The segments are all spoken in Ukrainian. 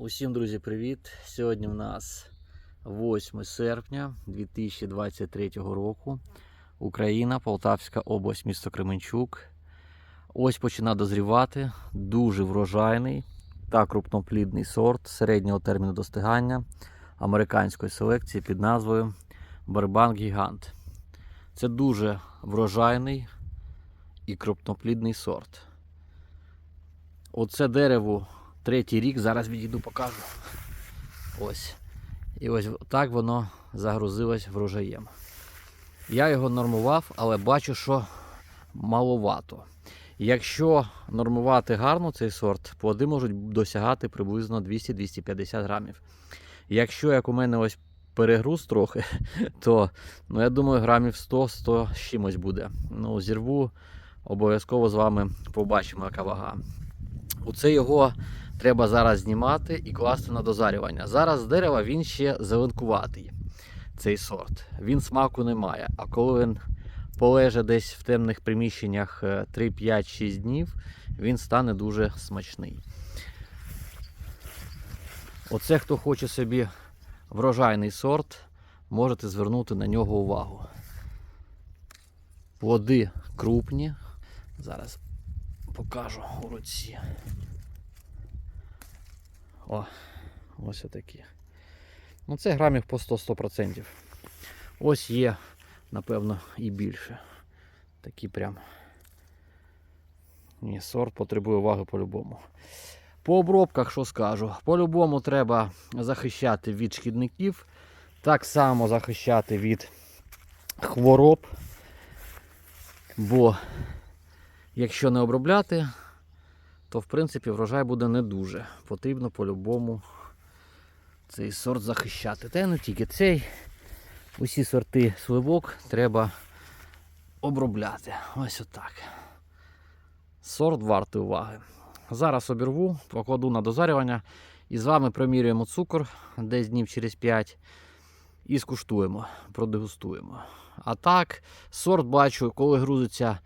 Усім, друзі, привіт! Сьогодні в нас 8 серпня 2023 року. Україна, Полтавська область, місто Кременчук. Ось починає дозрівати. Дуже врожайний та крупноплідний сорт середнього терміну достигання американської селекції під назвою Барбан Гігант. Це дуже врожайний і крупноплідний сорт. Оце дерево третій рік, зараз відійду покажу. Ось. І ось так воно загрузилось врожаєм. Я його нормував, але бачу, що маловато. Якщо нормувати гарно цей сорт, плоди можуть досягати приблизно 200-250 грамів. Якщо, як у мене ось перегруз трохи, то ну, я думаю, грамів 100-100 з чимось буде. Ну, зірву, обов'язково з вами побачимо, яка вага. Оце його треба зараз знімати і класти на дозарювання. Зараз з дерева він ще зеленкуватий, цей сорт. Він смаку не має. А коли він полеже десь в темних приміщеннях 3, 5, 6 днів, він стане дуже смачний. Оце, хто хоче собі врожайний сорт, можете звернути на нього увагу. Плоди крупні. Зараз покажу у руці. О, ось отакі. Ну це грамів по 100-100%. Ось є, напевно, і більше. Такі прям. Ні, сорт потребує уваги по-любому. По обробках, що скажу, по-любому треба захищати від шкідників, так само захищати від хвороб. Бо якщо не обробляти, то в принципі врожай буде не дуже. Потрібно по-любому цей сорт захищати. Та не тільки цей. Усі сорти сливок треба обробляти. Ось отак. Сорт вартий уваги. Зараз обірву, покладу на дозарювання і з вами промірюємо цукор десь днів через 5 і скуштуємо, продегустуємо. А так, сорт бачу, коли грузиться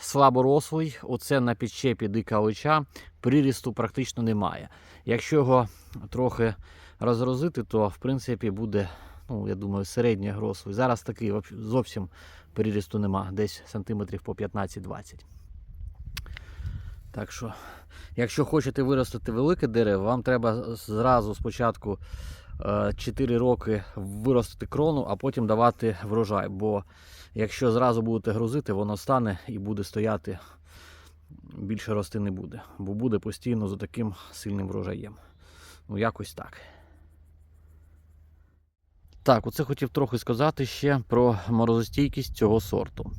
слаборослий, оце на підщепі дика лича, прирісту практично немає. Якщо його трохи розрозити, то в принципі буде, ну, я думаю, середньо грослий. Зараз такий зовсім прирісту нема, десь сантиметрів по 15-20. Так що, якщо хочете виростити велике дерево, вам треба зразу спочатку е, 4 роки виростити крону, а потім давати врожай. Бо якщо зразу будете грузити, воно стане і буде стояти, більше рости не буде. Бо буде постійно за таким сильним врожаєм. Ну, якось так. Так, оце хотів трохи сказати ще про морозостійкість цього сорту.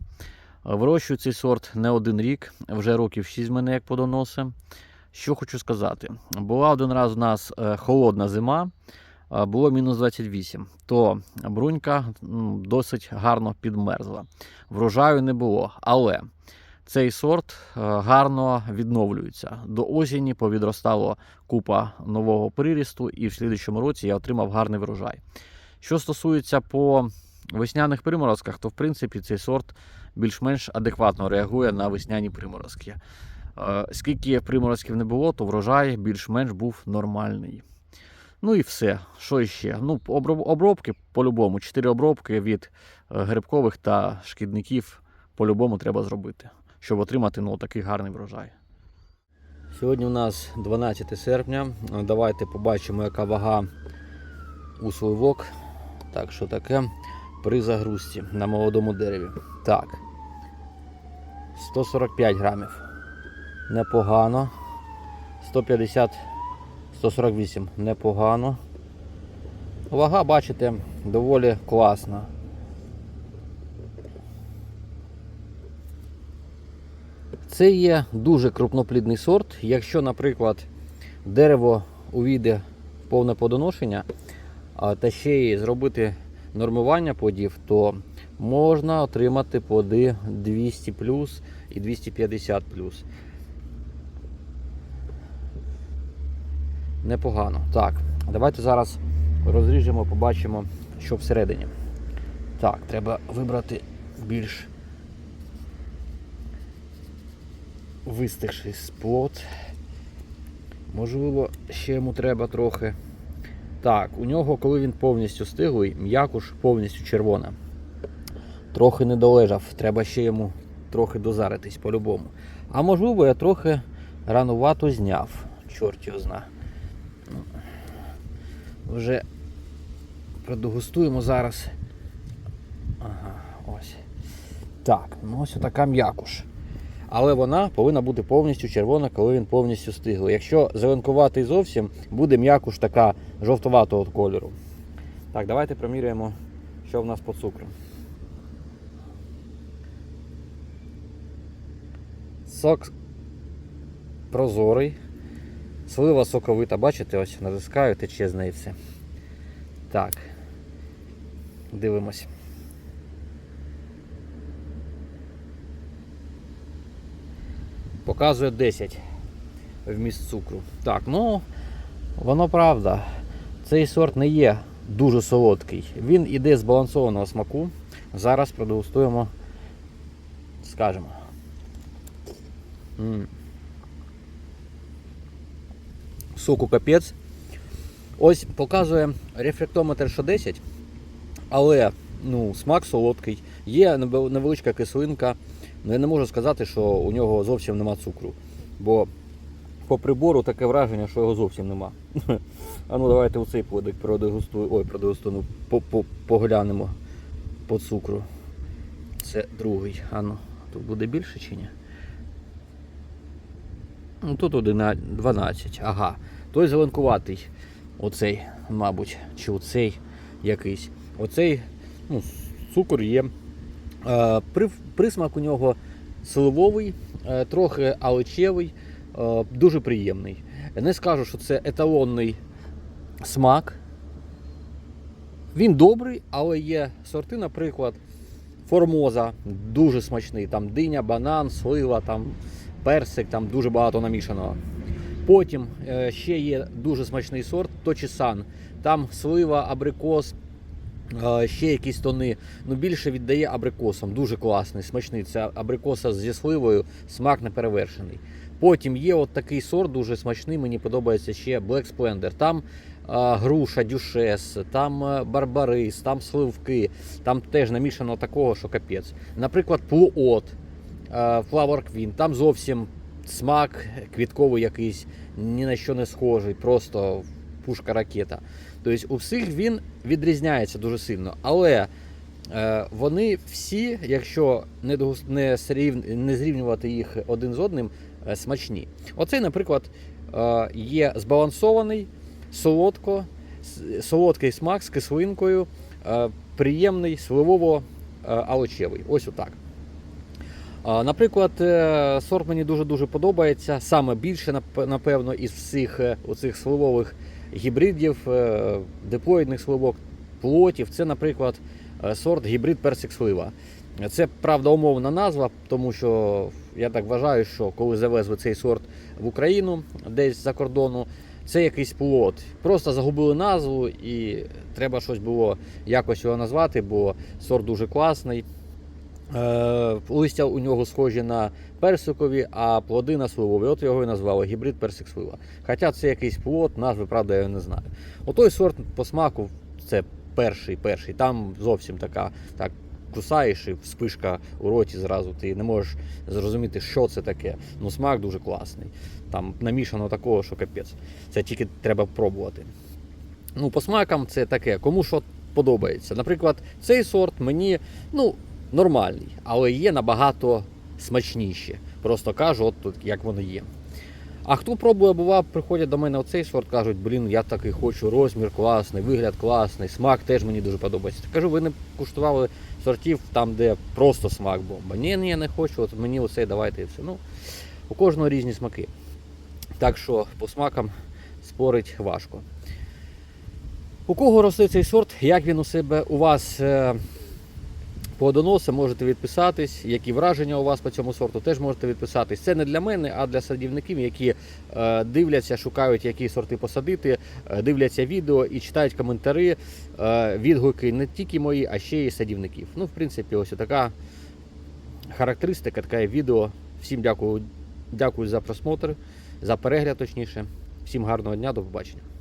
Вирощую цей сорт не один рік, вже років 6 мене як подоноси. Що хочу сказати, була один раз у нас е, холодна зима, е, було мінус 28, то брунька досить гарно підмерзла. Врожаю не було, але цей сорт е, гарно відновлюється. До осені повідростало купа нового прирісту, і в слідчому році я отримав гарний врожай. Що стосується по весняних приморозках, то в принципі цей сорт більш-менш адекватно реагує на весняні приморозки. Е, Скільки приморозків не було, то врожай більш-менш був нормальний. Ну і все. Що ще? Ну, обробки по-любому. Чотири обробки від е, грибкових та шкідників по-любому треба зробити, щоб отримати ну, такий гарний врожай. Сьогодні у нас 12 серпня. Е, Давайте побачимо, яка вага у сливок. Так, що таке при загрузці на молодому дереві. Так. 145 грамів. Непогано. 150, 148 непогано. Вага, бачите, доволі класна. Це є дуже крупноплідний сорт. Якщо, наприклад, дерево увійде повне подоношення, та ще й зробити нормування плодів, то можна отримати плоди 200 плюс і 250 плюс. Непогано. Так, давайте зараз розріжемо, побачимо, що всередині. Так, треба вибрати більш вистигший сплот. Можливо, ще йому треба трохи. Так, у нього, коли він повністю стиглий, м'якуш повністю червона. Трохи не долежав, треба ще йому трохи дозаритись по-любому. А можливо, я трохи ранувато зняв. Чорт його зна. Вже продегустуємо зараз. Ага, ось. Так, ну ось така м'якуш. Але вона повинна бути повністю червона, коли він повністю стиглий. Якщо зеленкуватий зовсім, буде м'якуш така жовтуватого кольору. Так, давайте проміряємо, що в нас по цукру. Сок прозорий. Слива соковита, бачите, ось натискаю, тече з неї все. Так. Дивимось. Показує 10 вміст цукру. Так, ну, воно правда. Цей сорт не є дуже солодкий. Він іде збалансованого смаку. Зараз продегустуємо, скажемо. М. Соку капець. Ось показує рефлектометр, що 10, але ну, смак солодкий. Є невеличка кислинка. Ну, я не можу сказати, що у нього зовсім нема цукру. Бо по прибору таке враження, що його зовсім нема. А ну давайте оцей подик продегустую. Ой, продегустую, ну, по- по- поглянемо по цукру. Це другий. А ну, тут буде більше чи ні? Ну тут 11, 12. Ага. Той зеленкуватий. Оцей, мабуть, чи оцей якийсь. Оцей ну, цукор є. Е, при, присмак у нього сливовий, е, трохи аличевий, е, дуже приємний. Не скажу, що це еталонний смак. Він добрий, але є сорти, наприклад, формоза, дуже смачний. Там диня, банан, слива, там персик, там дуже багато намішаного. Потім е, ще є дуже смачний сорт Точісан. Там слива, абрикос, е, ще якісь тони. Ну більше віддає абрикосом. Дуже класний, смачний. Це абрикоса зі сливою, смак неперевершений. Потім є от такий сорт, дуже смачний. Мені подобається ще Black Splendor. Там е, груша, дюшес, там барбарис, там сливки, там теж намішано такого, що капець. Наприклад, плуот, Flower Queen, там зовсім смак квітковий якийсь, ні на що не схожий, просто пушка ракета. Тобто у всіх він відрізняється дуже сильно. Але е, вони всі, якщо не, не, зрівнювати їх один з одним, е, смачні. Оцей, наприклад, е, є збалансований, солодко, солодкий смак з кислинкою, приємний, сливово-алочевий. Ось отак. Наприклад, е, сорт мені дуже-дуже подобається. Саме більше, напевно, із всіх е, оцих сливових гібридів, е, диплоїдних сливок, плотів. Це, наприклад, сорт гібрид персик слива. Це правда умовна назва, тому що я так вважаю, що коли завезли цей сорт в Україну десь за кордону, це якийсь плод. Просто загубили назву і треба щось було якось його назвати, бо сорт дуже класний. Е, листя у нього схожі на персикові, а плоди на сливові. От його і назвали гібрид персик слива. Хоча це якийсь плод, назви, правда, я не знаю. Отой сорт по смаку це перший, перший. Там зовсім така, так, кусаєш і вспишка у роті зразу. Ти не можеш зрозуміти, що це таке. Ну, смак дуже класний. Там намішано такого, що капець. Це тільки треба пробувати. Ну, по смакам це таке, кому що подобається. Наприклад, цей сорт мені, ну, нормальний, але є набагато смачніші. Просто кажу, от тут як воно є. А хто пробує, бува, приходять до мене оцей сорт, кажуть, блін, я такий хочу, розмір класний, вигляд класний, смак теж мені дуже подобається. Кажу, ви не куштували сортів там, де просто смак бомба. Ні, ні, я не хочу, от мені оцей давайте і все. Ну, у кожного різні смаки. Так що по смакам спорить важко. У кого росте цей сорт, як він у себе у вас е, плодоноси, можете відписатись. Які враження у вас по цьому сорту, теж можете відписатись. Це не для мене, а для садівників, які е, дивляться, шукають, які сорти посадити, е, дивляться відео і читають коментарі, е, відгуки не тільки мої, а ще й садівників. Ну, в принципі, ось така характеристика, таке відео. Всім дякую, дякую за просмотр, за перегляд, точніше. Всім гарного дня, до побачення.